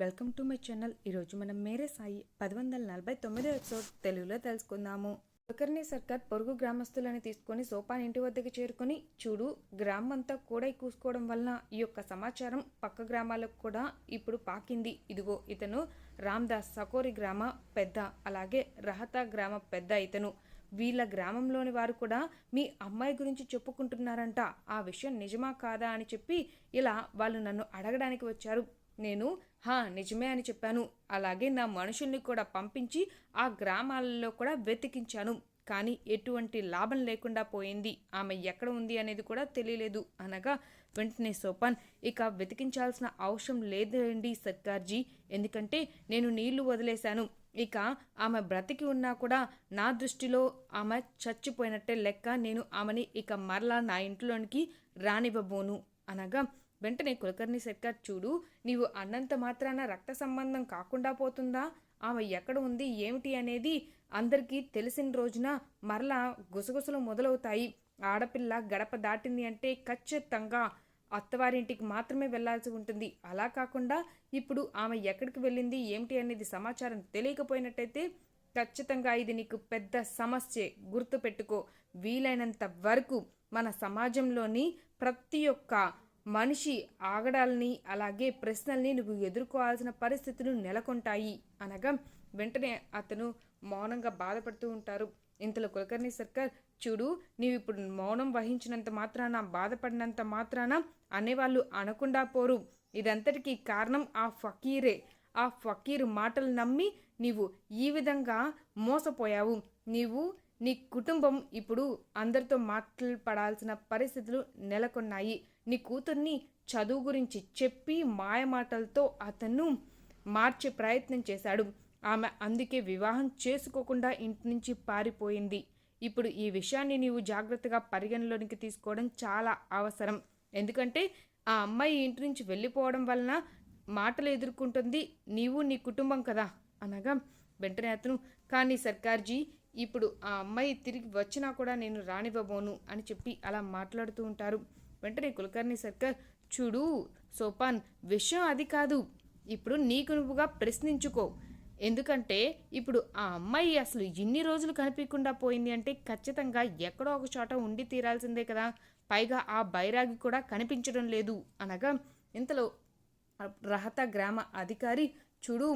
Welcome to my channel. ఈరోజు మనం మేరే సాయి పది వందల నలభై తొమ్మిదో ఎపిసోడ్ తెలుగులో తెలుసుకుందాము. ఒకరిని సర్కార్ పొరుగు గ్రామస్తులని తీసుకొని సోపాన్ ఇంటి వద్దకు చేరుకొని చూడు గ్రామం అంతా కూడా కూసుకోవడం వలన ఈ యొక్క సమాచారం పక్క గ్రామాలకు కూడా ఇప్పుడు పాకింది. ఇదిగో ఇతను రామ్దాస్ సకోరి గ్రామ పెద్ద అలాగే రహతా గ్రామ పెద్ద ఇతను. వీళ్ళ గ్రామంలోని వారు కూడా మీ అమ్మాయి గురించి చెప్పుకుంటున్నారంట. ఆ విషయం నిజమా కాదా అని చెప్పి ఇలా వాళ్ళు నన్ను అడగడానికి వచ్చారు. నేను హా నిజమే అని చెప్పాను. అలాగే నా మనుషుల్ని కూడా పంపించి ఆ గ్రామాలలో కూడా వెతికించాను. కానీ ఎటువంటి లాభం లేకుండా పోయింది. ఆమె ఎక్కడ ఉంది అనేది కూడా తెలియలేదు. అనగా వెంటనే సోపాన్ ఇక వెతికించాల్సిన అవసరం లేదండి సర్కార్జీ. ఎందుకంటే నేను నీళ్ళు వదిలేశాను. ఇక ఆమె బ్రతికి ఉన్నా కూడా నా దృష్టిలో ఆమె చచ్చిపోయినట్టే లెక్క నేను ఆమెని ఇక మరలా నా ఇంట్లోనికి రానివ్వబోను. అనగా వెంటనే కులకర్ణి సర్కార్ చూడు నీవు అన్నంత మాత్రాన రక్త సంబంధం కాకుండా పోతుందా? ఆమె ఎక్కడ ఉంది ఏమిటి అనేది అందరికీ తెలిసిన రోజున మరలా గుసగుసలు మొదలవుతాయి. ఆడపిల్ల గడప దాటింది అంటే ఖచ్చితంగా అత్తవారింటికి మాత్రమే వెళ్ళాల్సి ఉంటుంది. అలా కాకుండా ఇప్పుడు ఆమె ఎక్కడికి వెళ్ళింది ఏమిటి అనేది సమాచారం తెలియకపోయినట్టయితే ఖచ్చితంగా ఇది నీకు పెద్ద సమస్యే. గుర్తుపెట్టుకో వీలైనంత వరకు మన సమాజంలోని ప్రతి ఒక్క మనిషి ఆగడాలని అలాగే ప్రశ్నల్ని నువ్వు ఎదుర్కోవాల్సిన పరిస్థితులు నెలకొంటాయి అనగా వెంటనే అతను మౌనంగా బాధపడుతూ ఉంటారు. ఇంతలో కులకర్ణి సర్కార్ చూడు నీవు ఇప్పుడు మౌనం వహించినంత మాత్రాన బాధపడినంత మాత్రాన అనేవాళ్ళు అనకుండా పోరు. ఇదంతటికీ కారణం ఆ ఫకీరే. ఆ ఫకీర్ మాటలు నమ్మి నీవు ఈ విధంగా మోసపోయావు. నీవు నీ కుటుంబం ఇప్పుడు అందరితో మాట్లాడాల్సిన పరిస్థితులు నెలకొన్నాయి. నీ కూతుర్ని చదువు గురించి చెప్పి మాయమాటలతో అతను మార్చే ప్రయత్నం చేశాడు. ఆమె అందుకే వివాహం చేసుకోకుండా ఇంటి నుంచి పారిపోయింది. ఇప్పుడు ఈ విషయాన్ని నీవు జాగ్రత్తగా పరిగణలోనికి తీసుకోవడం చాలా అవసరం. ఎందుకంటే ఆ అమ్మాయి ఇంటి నుంచి వెళ్ళిపోవడం వలన మాటలు ఎదుర్కొంటుంది. నీవు నీ కుటుంబం కదా అనగా వెంటనే అతను కానీ సర్కార్జీ ఇప్పుడు ఆ అమ్మాయి తిరిగి వచ్చినా కూడా నేను రానివ్వబోను అని చెప్పి అలా మాట్లాడుతూ ఉంటారు. వెంటనే కులకర్ణి సర్కార్ చూడు సోపాన్ విషయం అది కాదు. ఇప్పుడు నీకు నువ్వుగా ప్రశ్నించుకో. ఎందుకంటే ఇప్పుడు ఆ అమ్మాయి అసలు ఎన్ని రోజులు కనిపించకుండా పోయింది అంటే ఖచ్చితంగా ఎక్కడో ఒక చోట ఉండి తీరాల్సిందే కదా. పైగా ఆ బైరాగి కూడా కనిపించడం లేదు. అనగా ఇంతలో రహత గ్రామ అధికారి చూడు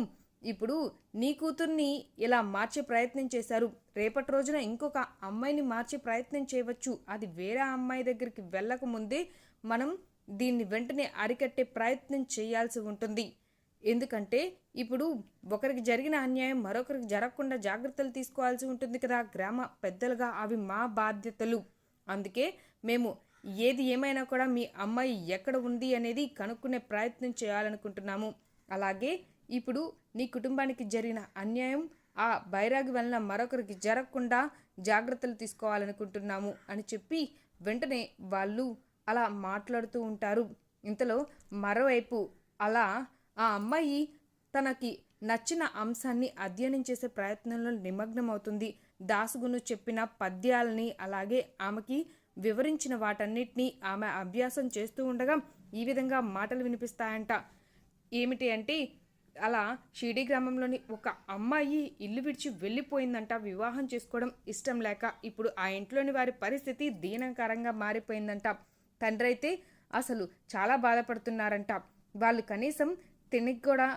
ఇప్పుడు నీ కూతుర్ని ఇలా మార్చే ప్రయత్నం చేశారు. రేపటి రోజున ఇంకొక అమ్మాయిని మార్చే ప్రయత్నం చేయవచ్చు. అది వేరే అమ్మాయి దగ్గరికి వెళ్ళకముందే మనం దీన్ని వెంటనే అరికట్టే ప్రయత్నం చేయాల్సి ఉంటుంది. ఎందుకంటే ఇప్పుడు ఒకరికి జరిగిన అన్యాయం మరొకరికి జరగకుండా జాగ్రత్తలు తీసుకోవాల్సి ఉంటుంది కదా గ్రామ పెద్దలుగా అవి మా బాధ్యతలు. అందుకే మేము ఏది ఏమైనా కూడా మీ అమ్మాయి ఎక్కడ ఉంది అనేది కనుక్కునే ప్రయత్నం చేయాలనుకుంటున్నాము. అలాగే ఇప్పుడు నీ కుటుంబానికి జరిగిన అన్యాయం ఆ బైరాగి వలన మరొకరికి జరగకుండా జాగ్రత్తలు తీసుకోవాలనుకుంటున్నాము అని చెప్పి వెంటనే వాళ్ళు అలా మాట్లాడుతూ ఉంటారు. ఇంతలో మరోవైపు అలా ఆ అమ్మాయి తనకి నచ్చిన అంశాన్ని అధ్యయనం చేసే ప్రయత్నంలో నిమగ్నమవుతుంది. దాసుగును చెప్పిన పద్యాలని అలాగే ఆమెకి వివరించిన వాటన్నిటినీ ఆమె అభ్యాసం చేస్తూ ఉండగా ఈ విధంగా మాటలు వినిపిస్తాయంట. ఏమిటి అంటే అలా షిడి గ్రామంలోని ఒక అమ్మాయి ఇల్లు విడిచి వెళ్ళిపోయిందంట. వివాహం చేసుకోవడం ఇష్టం లేక ఇప్పుడు ఆ ఇంట్లోని వారి పరిస్థితి దీనకరంగా మారిపోయిందంట. తండ్రి అయితే అసలు చాలా బాధపడుతున్నారంట. వాళ్ళు కనీసం తినికి కూడా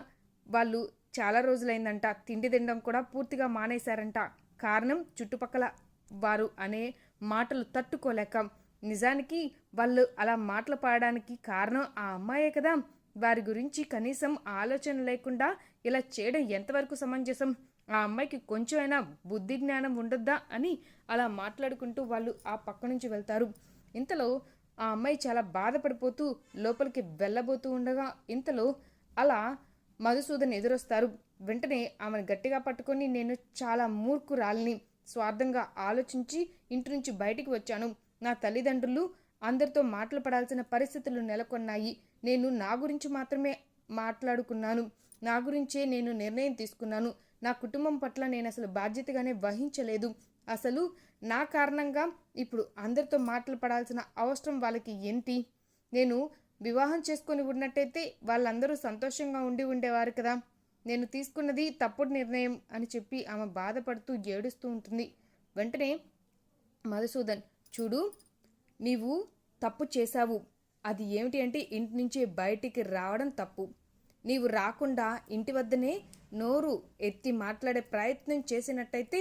వాళ్ళు చాలా రోజులైందంట. తిండి తినడం కూడా పూర్తిగా మానేశారంట. కారణం చుట్టుపక్కల వారు అనే మాటలు తట్టుకోలేక. నిజానికి వాళ్ళు అలా మాటలు పాడడానికి కారణం ఆ అమ్మాయే కదా. వారి గురించి కనీసం ఆలోచన లేకుండా ఇలా చేయడం ఎంతవరకు సమంజసం? ఆ అమ్మాయికి కొంచెమైనా బుద్ధి జ్ఞానం ఉండొద్దా అని అలా మాట్లాడుకుంటూ వాళ్ళు ఆ పక్క నుంచి వెళ్తారు. ఇంతలో ఆ అమ్మాయి చాలా బాధపడిపోతూ లోపలికి వెళ్ళబోతూ ఉండగా ఇంతలో అలా మధుసూదన్ ఎదురొస్తారు. వెంటనే ఆమెను గట్టిగా పట్టుకొని నేను చాలా మూర్ఖురాలిని. స్వార్థంగా ఆలోచించి ఇంటి నుంచి బయటికి వచ్చాను. నా తల్లిదండ్రులు అందరితో మాట్లాడాల్సిన పరిస్థితులు నెలకొన్నాయి. నేను నా గురించి మాత్రమే మాట్లాడుకున్నాను. నా గురించే నేను నిర్ణయం తీసుకున్నాను. నా కుటుంబం పట్ల నేను అసలు బాధ్యతగానే వహించలేదు. అసలు నా కారణంగా ఇప్పుడు అందరితో మాటలు పడాల్సిన అవసరం వాళ్ళకి ఏంటి? నేను వివాహం చేసుకొని ఉన్నట్టయితే వాళ్ళందరూ సంతోషంగా ఉండి ఉండేవారు కదా. నేను తీసుకున్నది తప్పుడు నిర్ణయం అని చెప్పి ఆమె బాధపడుతూ ఏడుస్తూ ఉంటుంది. వెంటనే మధుసూదన్ చూడు నీవు తప్పు చేశావు. అది ఏమిటి అంటే ఇంటి నుంచి బయటికి రావడం తప్పు. నీవు రాకుండా ఇంటి వద్దనే నోరు ఎత్తి మాట్లాడే ప్రయత్నం చేసినట్టయితే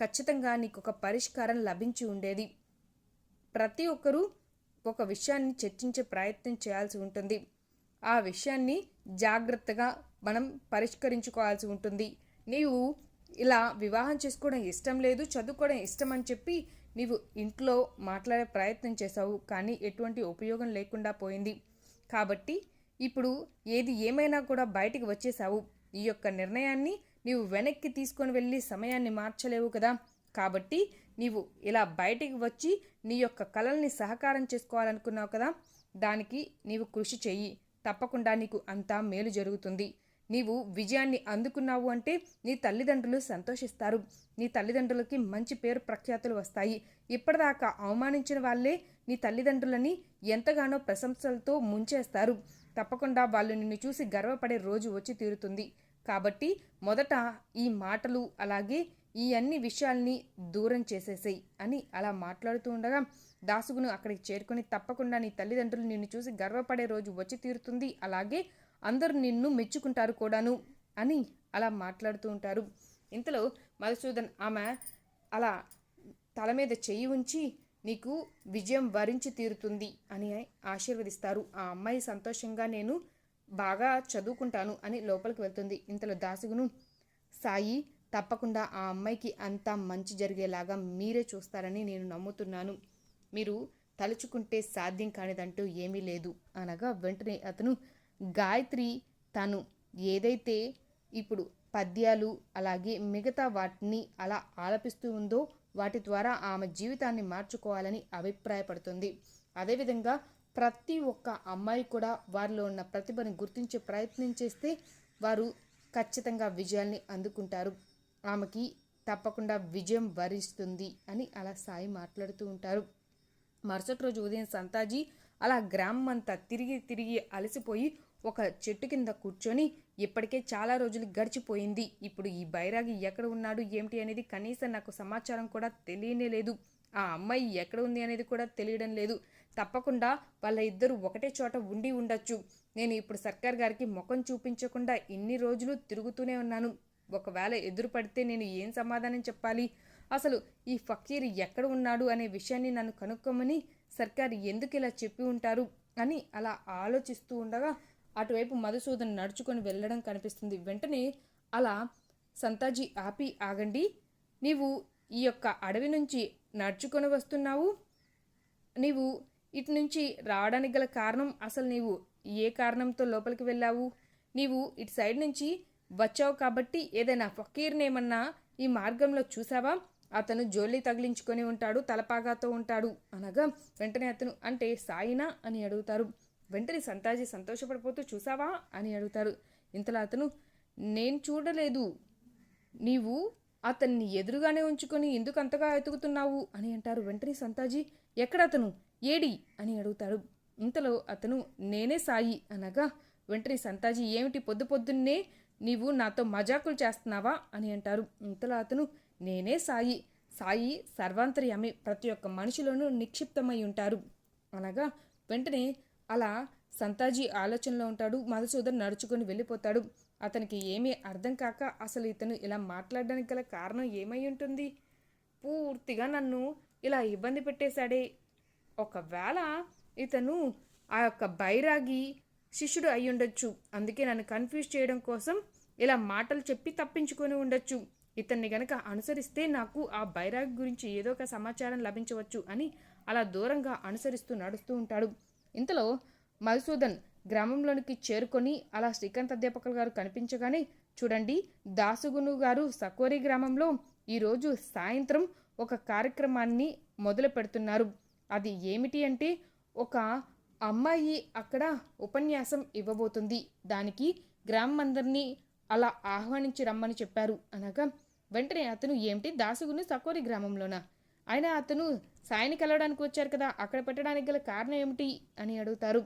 ఖచ్చితంగా నీకు ఒక పరిష్కారం లభించి ఉండేది. ప్రతి ఒక్కరూ ఒక విషయాన్ని చర్చించే ప్రయత్నం చేయాల్సి ఉంటుంది. ఆ విషయాన్ని జాగ్రత్తగా మనం పరిష్కరించుకోవాల్సి ఉంటుంది. నీవు ఇలా వివాహం చేసుకోవడం ఇష్టం లేదు చదువుకోవడం ఇష్టం అని చెప్పి నీవు ఇంట్లో మాట్లాడే ప్రయత్నం చేశావు కానీ ఎటువంటి ఉపయోగం లేకుండా పోయింది. కాబట్టి ఇప్పుడు ఏది ఏమైనా కూడా బయటికి వచ్చేసావు ఈ యొక్క నిర్ణయాన్ని నీవు వెనక్కి తీసుకొని వెళ్ళి సమయాన్ని మార్చలేవు కదా. కాబట్టి నీవు ఇలా బయటికి వచ్చి నీ యొక్క కళల్ని సహకారం చేసుకోవాలనుకున్నావు కదా. దానికి నీవు కృషి చెయ్యి. తప్పకుండా నీకు అంతా మేలు జరుగుతుంది. నీవు విజయాన్ని అందుకున్నావు అంటే నీ తల్లిదండ్రులు సంతోషిస్తారు. నీ తల్లిదండ్రులకి మంచి పేరు ప్రఖ్యాతులు వస్తాయి. ఇప్పటిదాకా అవమానించిన వాళ్ళే నీ తల్లిదండ్రులని ఎంతగానో ప్రశంసలతో ముంచేస్తారు. తప్పకుండా వాళ్ళు నిన్ను చూసి గర్వపడే రోజు వచ్చి తీరుతుంది. కాబట్టి మొదట ఈ మాటలు అలాగే ఈ అన్ని విషయాల్ని దూరం చేసేసేయి అని అలా మాట్లాడుతూ ఉండగా దాసుగును అక్కడికి చేరుకొని తప్పకుండా నీ తల్లిదండ్రులు నిన్ను చూసి గర్వపడే రోజు వచ్చి తీరుతుంది. అలాగే అందరూ నిన్ను మెచ్చుకుంటారు కూడాను అని అలా మాట్లాడుతూ ఉంటారు. ఇంతలో మధుసూదన్ ఆమె అలా తల మీద చెయ్యి ఉంచి నీకు విజయం వరించి తీరుతుంది అని ఆశీర్వదిస్తారు. ఆ అమ్మాయి సంతోషంగా నేను బాగా చదువుకుంటాను అని లోపలికి వెళ్తుంది. ఇంతలో దాసుగును సాయి తప్పకుండా ఆ అమ్మాయికి అంతా మంచి జరిగేలాగా మీరే చూస్తారని నేను నమ్ముతున్నాను. మీరు తలుచుకుంటే సాధ్యం కానిదంటూ ఏమీ లేదు అనగా వెంటనే అతను గాయత్రి తను ఏదైతే ఇప్పుడు పద్యాలు అలాగే మిగతా వాటిని అలా ఆలపిస్తూ ఉందో వాటి ద్వారా ఆమె జీవితాన్ని మార్చుకోవాలని అభిప్రాయపడుతుంది. అదేవిధంగా ప్రతి ఒక్క అమ్మాయి కూడా వారిలో ఉన్న ప్రతిభను గుర్తించే ప్రయత్నం చేస్తే వారు ఖచ్చితంగా విజయాల్ని అందుకుంటారు. ఆమెకి తప్పకుండా విజయం వరిస్తుంది అని అలా సాయి మాట్లాడుతూ ఉంటారు. మరుసటి రోజు ఉదయం సంతాజీ అలా గ్రామం అంతా తిరిగి తిరిగి అలసిపోయి ఒక చెట్టు కింద కూర్చొని ఇప్పటికే చాలా రోజులు గడిచిపోయింది. ఇప్పుడు ఈ బైరాగి ఎక్కడ ఉన్నాడు ఏమిటి అనేది కనీసం నాకు సమాచారం కూడా తెలియనే లేదు. ఆ అమ్మాయి ఎక్కడ ఉంది అనేది కూడా తెలియడం లేదు. తప్పకుండా వాళ్ళ ఇద్దరు ఒకటే చోట ఉండి ఉండొచ్చు. నేను ఇప్పుడు సర్కార్ గారికి ముఖం చూపించకుండా ఇన్ని రోజులు తిరుగుతూనే ఉన్నాను. ఒకవేళ ఎదురు పడితే నేను ఏం సమాధానం చెప్పాలి? అసలు ఈ ఫకీర్ ఎక్కడ ఉన్నాడు అనే విషయాన్ని నన్ను కనుక్కోమని సర్కార్ ఎందుకు ఇలా చెప్పి ఉంటారు అని అలా ఆలోచిస్తూ ఉండగా అటువైపు మధుసూదన్ నడుచుకొని వెళ్ళడం కనిపిస్తుంది. వెంటనే అలా సంతాజీ ఆపి ఆగండి. నీవు ఈ యొక్క అడవి నుంచి నడుచుకొని వస్తున్నావు. నీవు ఇటు నుంచి రావడానికి గల కారణం అసలు నీవు ఏ కారణంతో లోపలికి వెళ్ళావు? నీవు ఇటు సైడ్ నుంచి వచ్చావు కాబట్టి ఏదైనా ఫకీర్నేమన్నా ఈ మార్గంలో చూసావా? అతను జోలి తగిలించుకొని ఉంటాడు తలపాగాతో ఉంటాడు. అనగా వెంటనే అతను అంటే సాయినా? అని అడుగుతారు. వెంటనే సంతాజీ సంతోషపడిపోతూ చూసావా? అని అడుగుతారు ఇంతలో అతను నేను చూడలేదు. నీవు అతన్ని ఎదురుగానే ఉంచుకొని ఎందుకు అంతగా ఎతుకుతున్నావు అని అంటారు. వెంటనే సంతాజీ ఎక్కడ అతను? ఏడి? అని అడుగుతాడు. ఇంతలో అతను నేనే సాయి అనగా వెంటనే సంతాజీ ఏమిటి పొద్దు పొద్దున్నే నీవు నాతో మజాకులు చేస్తున్నావా? అని అంటారు. ఇంతలో అతను నేనే సాయి. సాయి సర్వాంతర్యామి. ప్రతి ఒక్క మనిషిలోనూ నిక్షిప్తమై ఉంటారు. అనగా వెంటనే అలా సంతాజీ ఆలోచనలో ఉంటాడు మధుసూదన్ నడుచుకొని వెళ్ళిపోతాడు. అతనికి ఏమీ అర్థం కాక అసలు ఇతను ఇలా మాట్లాడడానికి గల కారణం ఏమై ఉంటుంది? పూర్తిగా నన్ను ఇలా ఇబ్బంది పెట్టేశాడే. ఒకవేళ ఇతను ఆ యొక్క బైరాగి శిష్యుడు అయి ఉండొచ్చు. అందుకే నన్ను కన్ఫ్యూజ్ చేయడం కోసం ఇలా మాటలు చెప్పి తప్పించుకొని ఉండొచ్చు. ఇతన్ని గనక అనుసరిస్తే నాకు ఆ బైరాగి గురించి ఏదో ఒక సమాచారం లభించవచ్చు అని అలా దూరంగా అనుసరిస్తూ నడుస్తూ ఉంటాడు. ఇంతలో మధుసూదన్ గ్రామంలోనికి చేరుకొని అలా శ్రీకాంత్ అధ్యాపకులు గారు కనిపించగానే చూడండి దాసుగును గారు సకోరి గ్రామంలో ఈరోజు సాయంత్రం ఒక కార్యక్రమాన్ని మొదలు పెడుతున్నారు. అది ఏమిటి అంటే ఒక అమ్మాయి అక్కడ ఉపన్యాసం ఇవ్వబోతుంది. దానికి గ్రామం అందరినీ అలా ఆహ్వానించి రమ్మని చెప్పారు. అనగా వెంటనే అతను ఏమిటి? దాసుగును సకోరి గ్రామంలోనా? ఆయన అతను సాయిని కలవడానికి వచ్చారు కదా అక్కడ పెట్టడానికి గల కారణం ఏమిటి అని అడుగుతారు.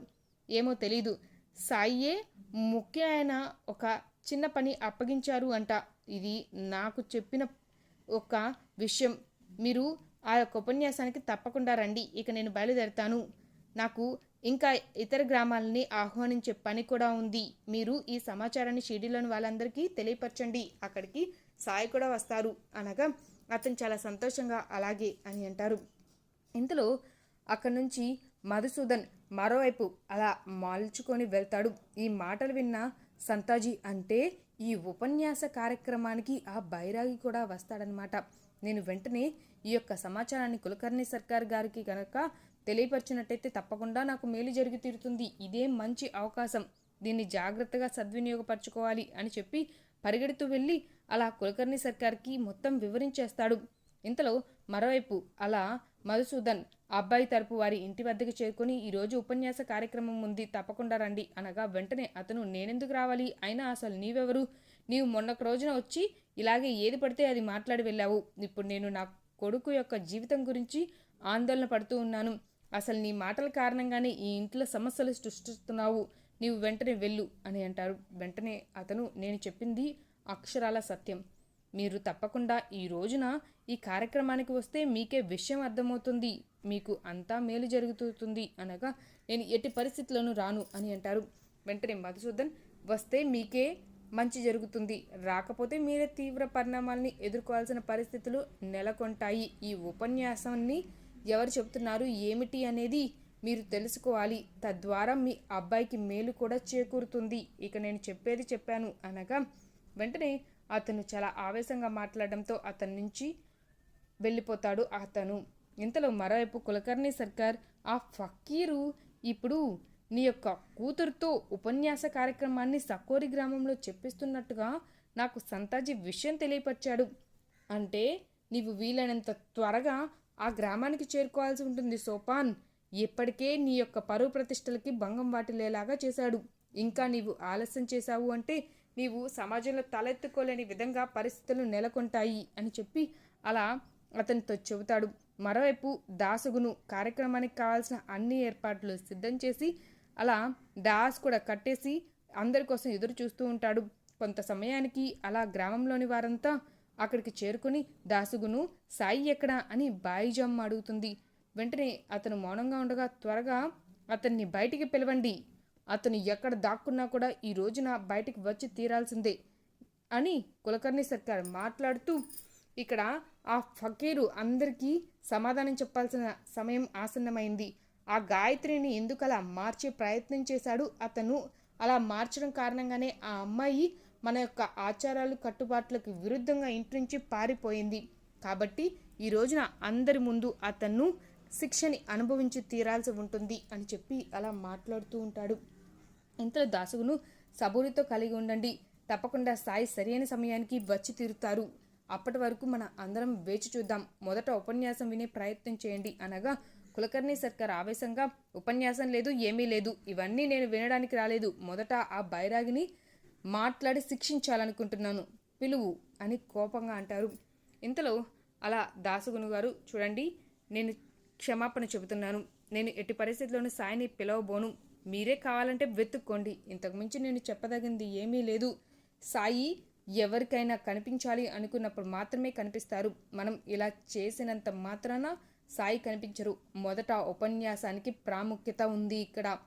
ఏమో తెలీదు. సాయియే ముఖ్యమైన ఒక చిన్న పని అప్పగించారు అంట. ఇది నాకు చెప్పిన ఒక విషయం. మీరు ఆ యొక్క ఉపన్యాసానికి తప్పకుండా రండి. ఇక నేను బయలుదేరుతాను. నాకు ఇంకా ఇతర గ్రామాలని ఆహ్వానించే పని కూడా ఉంది. మీరు ఈ సమాచారాన్ని షిరిడీలోని వాళ్ళందరికీ తెలియపరచండి. అక్కడికి సాయి కూడా వస్తారు. అనగా అతను చాలా సంతోషంగా అలాగే అని అంటారు. ఇంతలో అక్కడి నుంచి మధుసూదన్ మరోవైపు అలా మాల్చుకొని వెళ్తాడు. ఈ మాటలు విన్న సంతాజీ అంటే ఈ ఉపన్యాస కార్యక్రమానికి ఆ బైరాగి కూడా వస్తాడనమాట నేను వెంటనే ఈ యొక్క సమాచారాన్ని కులకర్ణి సర్కార్ గారికి కనుక తెలియపరిచినట్టయితే తప్పకుండా నాకు మేలు జరిగి తీరుతుంది. ఇదే మంచి అవకాశం. దీన్ని జాగ్రత్తగా సద్వినియోగపరచుకోవాలి అని చెప్పి పరిగెడుతూ వెళ్ళి అలా కులకర్ణి సర్కార్కి మొత్తం వివరించేస్తాడు. ఇంతలో మరోవైపు అలా మధుసూదన్ అబ్బాయి తరపు వారి ఇంటి వద్దకు చేరుకొని ఈరోజు ఉపన్యాస కార్యక్రమం ఉంది తప్పకుండా రండి. అనగా వెంటనే అతను నేనెందుకు రావాలి? అయినా అసలు నీవెవరు? నీవు మొన్నొక రోజున వచ్చి ఇలాగే ఏది పడితే అది మాట్లాడి వెళ్ళావు. ఇప్పుడు నేను నా కొడుకు యొక్క జీవితం గురించి ఆందోళన పడుతూ ఉన్నాను. అసలు నీ మాటల కారణంగానే ఈ ఇంట్లో సమస్యలు సృష్టిస్తున్నావు. నీవు వెంటనే వెళ్ళు అని అంటారు. వెంటనే అతను నేను చెప్పింది అక్షరాల సత్యం. మీరు తప్పకుండా ఈ రోజున ఈ కార్యక్రమానికి వస్తే మీకే విషయం అర్థమవుతుంది. మీకు అంతా మేలు జరుగుతుంది అనగా నేను ఎట్టి పరిస్థితుల్లోనూ రాను అని అంటారు. వెంటనే మధుసూదన్ వస్తే మీకే మంచి జరుగుతుంది. రాకపోతే మీరే తీవ్ర పరిణామాల్ని ఎదుర్కోవాల్సిన పరిస్థితులు నెలకొంటాయి. ఈ ఉపన్యాసాన్ని ఎవరు చెబుతున్నారు ఏమిటి అనేది మీరు తెలుసుకోవాలి. తద్వారా మీ అబ్బాయికి మేలు కూడా చేకూరుతుంది. ఇక నేను చెప్పేది చెప్పాను అనగా వెంటనే అతను చాలా ఆవేశంగా మాట్లాడడంతో అతని నుంచి వెళ్ళిపోతాడు అతను. ఇంతలో మరోవైపు కులకర్ణి సర్కార్ ఆ ఫకీరు ఇప్పుడు నీ యొక్క కూతురుతో ఉపన్యాస కార్యక్రమాన్ని సకోరి గ్రామంలో చెప్పిస్తున్నట్టుగా నాకు సంతాజీ విషయం తెలియపరిచాడు. అంటే నీవు వీలైనంత త్వరగా ఆ గ్రామానికి చేరుకోవాల్సి ఉంటుంది సోపాన్. ఇప్పటికే నీ యొక్క పరువు ప్రతిష్టలకి భంగం వాటిల్లేలాగా చేశాడు. ఇంకా నీవు ఆలస్యం చేశావు అంటే నీవు సమాజంలో తలెత్తుకోలేని విధంగా పరిస్థితులు నెలకొంటాయి అని చెప్పి అలా అతనితో చెబుతాడు. మరోవైపు దాసుగును కార్యక్రమానికి కావాల్సిన అన్ని ఏర్పాట్లు సిద్ధం చేసి అలా దాస్ కూడా కట్టేసి అందరి కోసం ఎదురు చూస్తూ ఉంటాడు. కొంత సమయానికి అలా గ్రామంలోని వారంతా అక్కడికి చేరుకుని దాసుగును సాయి ఎక్కడా? అని బాయిజమ్మ అడుగుతుంది. వెంటనే అతను మౌనంగా ఉండగా త్వరగా అతన్ని బయటికి పిలవండి. అతను ఎక్కడ దాక్కున్నా కూడా ఈ రోజున బయటికి వచ్చి తీరాల్సిందే అని కులకర్ణి సర్కార్ మాట్లాడుతూ ఇక్కడ ఆ ఫకీరు అందరికీ సమాధానం చెప్పాల్సిన సమయం ఆసన్నమైంది. ఆ గాయత్రిని ఎందుకు అలా మార్చే ప్రయత్నం చేశాడు? అతను అలా మార్చడం కారణంగానే ఆ అమ్మాయి మన యొక్క ఆచారాలు కట్టుబాట్లకు విరుద్ధంగా ఇంటి నుంచి పారిపోయింది. కాబట్టి ఈ రోజున అందరి ముందు అతను శిక్షని అనుభవించి తీరాల్సి ఉంటుంది అని చెప్పి అలా మాట్లాడుతూ ఉంటాడు. ఇంతలో దాసుగును సబూరితో కలిగి ఉండండి. తప్పకుండా సాయి సరైన సమయానికి వచ్చి తీరుతారు. అప్పటి వరకు మన అందరం వేచి చూద్దాం. మొదట ఉపన్యాసం వినే ప్రయత్నం చేయండి అనగా కులకర్ణి సర్కార్ ఆవేశంగా ఉపన్యాసం లేదు ఏమీ లేదు ఇవన్నీ నేను వినడానికి రాలేదు. మొదట ఆ బైరాగిని మాట్లాడి శిక్షించాలనుకుంటున్నాను. పిలువు అని కోపంగా అంటారు. ఇంతలో అలా దాసుగును గారు చూడండి నేను క్షమాపణ చెబుతున్నాను. నేను ఎట్టి పరిస్థితుల్లోనూ సాయిని పిలవబోను. మీరే కావాలంటే వెతుక్కోండి. ఇంతకుమించి నేను చెప్పదగింది ఏమీ లేదు. సాయి ఎవరికైనా కనిపించాలి అనుకున్నప్పుడు మాత్రమే కనిపిస్తారు. మనం ఇలా చేసినంత మాత్రాన సాయి కనిపించరు. మొదట ఉపన్యాసానికి ప్రాముఖ్యత ఉంది ఇక్కడ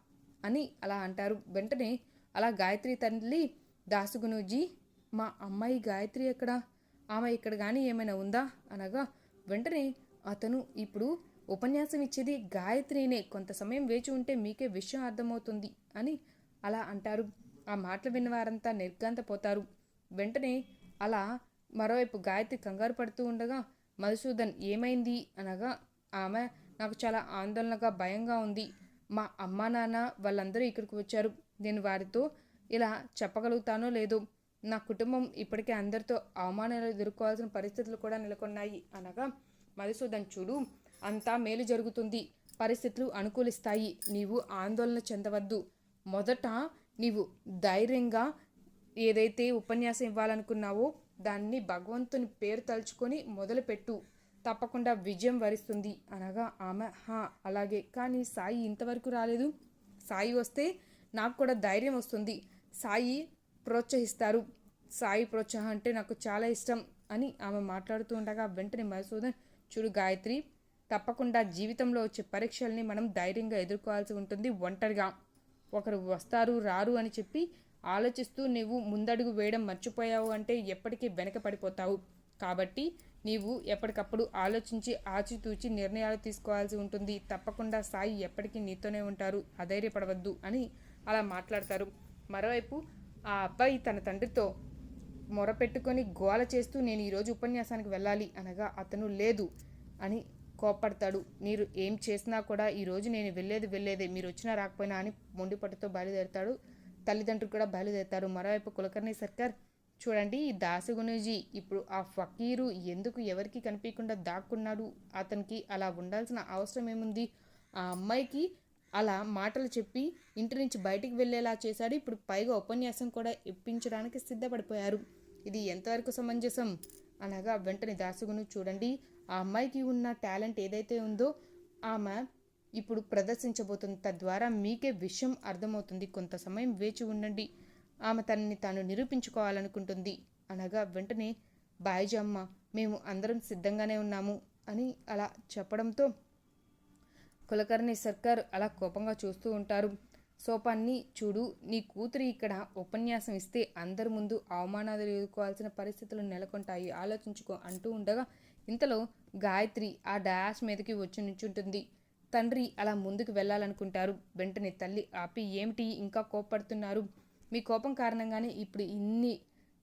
అని అలా అంటారు. వెంటనే అలా గాయత్రి తల్లి దాసుగునూజీ మా అమ్మాయి గాయత్రి ఎక్కడ? ఆమె ఇక్కడ కానీ ఏమైనా ఉందా? అనగా వెంటనే అతను ఇప్పుడు ఉపన్యాసం ఇచ్చేది గాయత్రినే. కొంత సమయం వేచి ఉంటే మీకే విషయం అర్థమవుతుంది అని అలా అంటారు. ఆ మాటలు విన్న వారంతా నిర్గాంతపోతారు వెంటనే అలా మరోవైపు గాయత్రి కంగారు పడుతూ ఉండగా మధుసూదన్ ఏమైంది? అనగా ఆమె నాకు చాలా ఆందోళనగా భయంగా ఉంది. మా అమ్మా నాన్న వాళ్ళందరూ ఇక్కడికి వచ్చారు. నేను వారితో ఇలా చెప్పగలుగుతానో లేదో నా కుటుంబం ఇప్పటికే అందరితో అవమానాలు ఎదుర్కోవాల్సిన పరిస్థితులు కూడా నెలకొన్నాయి. అనగా మధుసూదన్ చూడు అంతా మేలు జరుగుతుంది. పరిస్థితులు అనుకూలిస్తాయి. నీవు ఆందోళన చెందవద్దు. మొదట నీవు ధైర్యంగా ఏదైతే ఉపన్యాసం ఇవ్వాలనుకున్నావో దాన్ని భగవంతుని పేరు తలుచుకొని మొదలుపెట్టు. తప్పకుండా విజయం వరిస్తుంది. అనగా ఆమె హా అలాగే. కానీ సాయి ఇంతవరకు రాలేదు. సాయి వస్తే నాకు కూడా ధైర్యం వస్తుంది. సాయి ప్రోత్సహిస్తారు. సాయి ప్రోత్సాహం అంటే నాకు చాలా ఇష్టం అని ఆమె మాట్లాడుతూ ఉండగా వెంటనే మధుసూదన్ చూడు గాయత్రి తప్పకుండా జీవితంలో వచ్చే పరీక్షల్ని మనం ధైర్యంగా ఎదుర్కోవాల్సి ఉంటుంది ఒంటరిగా. ఒకరు వస్తారు రారు అని చెప్పి ఆలోచిస్తూ నీవు ముందడుగు వేయడం మర్చిపోయావు అంటే ఎప్పటికీ వెనక పడిపోతావు కాబట్టి నీవు ఎప్పటికప్పుడు ఆలోచించి ఆచితూచి నిర్ణయాలు తీసుకోవాల్సి ఉంటుంది. తప్పకుండా సాయి ఎప్పటికీ నీతోనే ఉంటారు. అధైర్యపడవద్దు అని అలా మాట్లాడతారు. మరోవైపు ఆ అబ్బాయి తన తండ్రితో మొరపెట్టుకొని గోల చేస్తూ నేను ఈరోజు ఉపన్యాసానికి వెళ్ళాలి అనగా అతను లేదు అని కోప్పడతాడు. మీరు ఏం చేసినా కూడా ఈరోజు నేను వెళ్ళేది వెళ్ళేదే. మీరు వచ్చినా రాకపోయినా అని మొండిపట్టుతో బయలుదేరుతాడు. తల్లిదండ్రులు కూడా బయలుదేరుతారు. మరోవైపు కులకర్ణి సర్కార్ చూడండి ఈ దాసగునుజీ ఇప్పుడు ఆ ఫకీరు ఎందుకు ఎవరికి కనిపించకుండా దాక్కున్నాడు? అతనికి అలా ఉండాల్సిన అవసరం ఏముంది? ఆ అమ్మాయికి అలా మాటలు చెప్పి ఇంటి నుంచి బయటికి వెళ్ళేలా చేశాడు. ఇప్పుడు పైగా ఉపన్యాసం కూడా ఇప్పించడానికి సిద్ధపడిపోయారు. ఇది ఎంతవరకు సమంజసం? అనగా వెంటనే దాసుగును చూడండి ఆ అమ్మాయికి ఉన్న టాలెంట్ ఏదైతే ఉందో ఆమె ఇప్పుడు ప్రదర్శించబోతుంది తద్వారా మీకే విషయం అర్థమవుతుంది. కొంత సమయం వేచి ఉండండి. ఆమె తనని తాను నిరూపించుకోవాలనుకుంటుంది. అనగా వెంటనే బాయిజమ్మ మేము అందరం సిద్ధంగానే ఉన్నాము అని అలా చెప్పడంతో కులకర్ణి సర్కార్ అలా కోపంగా చూస్తూ ఉంటారు. సోపాన్ని చూడు నీ కూతురి ఇక్కడ ఉపన్యాసం ఇస్తే అందరి ముందు అవమానాలు ఎదుర్కోవాల్సిన పరిస్థితులు నెలకొంటాయి. ఆలోచించుకో అంటూ ఉండగా ఇంతలో గాయత్రి ఆ డాష్ మీదకి వచ్చి నించుంటుంది. తండ్రి అలా ముందుకు వెళ్ళాలనుకుంటారు. వెంటనే తల్లి ఆపి ఏమిటి? ఇంకా కోప్పడుతున్నారు. మీ కోపం కారణంగానే ఇప్పుడు ఇన్ని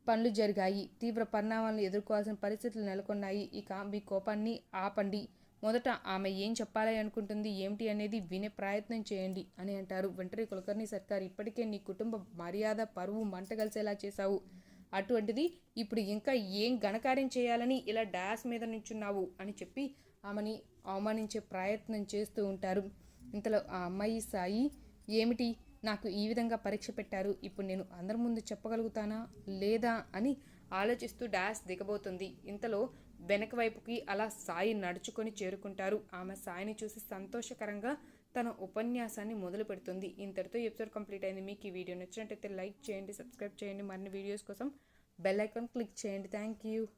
పనులు జరిగాయి. తీవ్ర పరిణామాలను ఎదుర్కోవాల్సిన పరిస్థితులు నెలకొన్నాయి. ఇక మీ కోపాన్ని ఆపండి. మొదట ఆమె ఏం చెప్పాలి అనుకుంటుంది ఏమిటి అనేది వినే ప్రయత్నం చేయండి అని అంటారు. వెంటనే కులకర్ణి సర్కార్ ఇప్పటికే నీ కుటుంబ మర్యాద పరువు మంట కలిసేలా చేశావు. అటువంటిది ఇప్పుడు ఇంకా ఏం ఘనకార్యం చేయాలని ఇలా డాస్ మీద నుంచున్నావు అని చెప్పి ఆమెని అవమానించే ప్రయత్నం చేస్తూ ఉంటారు. ఇంతలో ఆ అమ్మాయి సాయి ఏమిటి? నాకు ఈ విధంగా పరీక్ష పెట్టారు. ఇప్పుడు నేను అందరి ముందు చెప్పగలుగుతానా? లేదా? అని ఆలోచిస్తూ డాష్ దిగబోతుంది. ఇంతలో వెనక వైపుకి అలా సాయి నడుచుకొని చేరుకుంటారు. ఆమె సాయిని చూసి సంతోషకరంగా తన ఉపన్యాసాన్ని మొదలు పెడుతుంది. ఇంతటితో ఎపిసోడ్ కంప్లీట్ అయింది. మీకు ఈ వీడియో నచ్చినట్టయితే లైక్ చేయండి సబ్స్క్రైబ్ చేయండి. మరిన్ని వీడియోస్ కోసం బెల్ ఐకాన్ క్లిక్ చేయండి. Thank you.